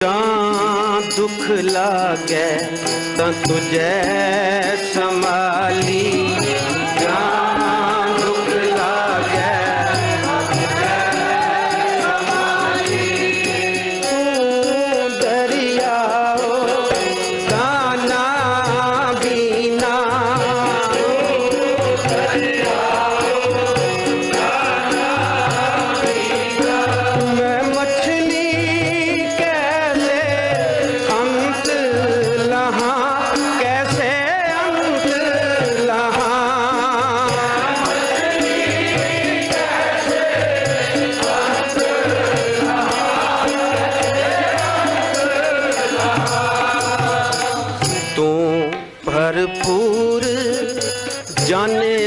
ਜਾਂ ਦੁੱਖ ਲਾਗੈ ਤਾਂ ਤੁਝੈ ਸੰਭਾਲੀ ਭਰਪੂਰ ਜਾਣੇ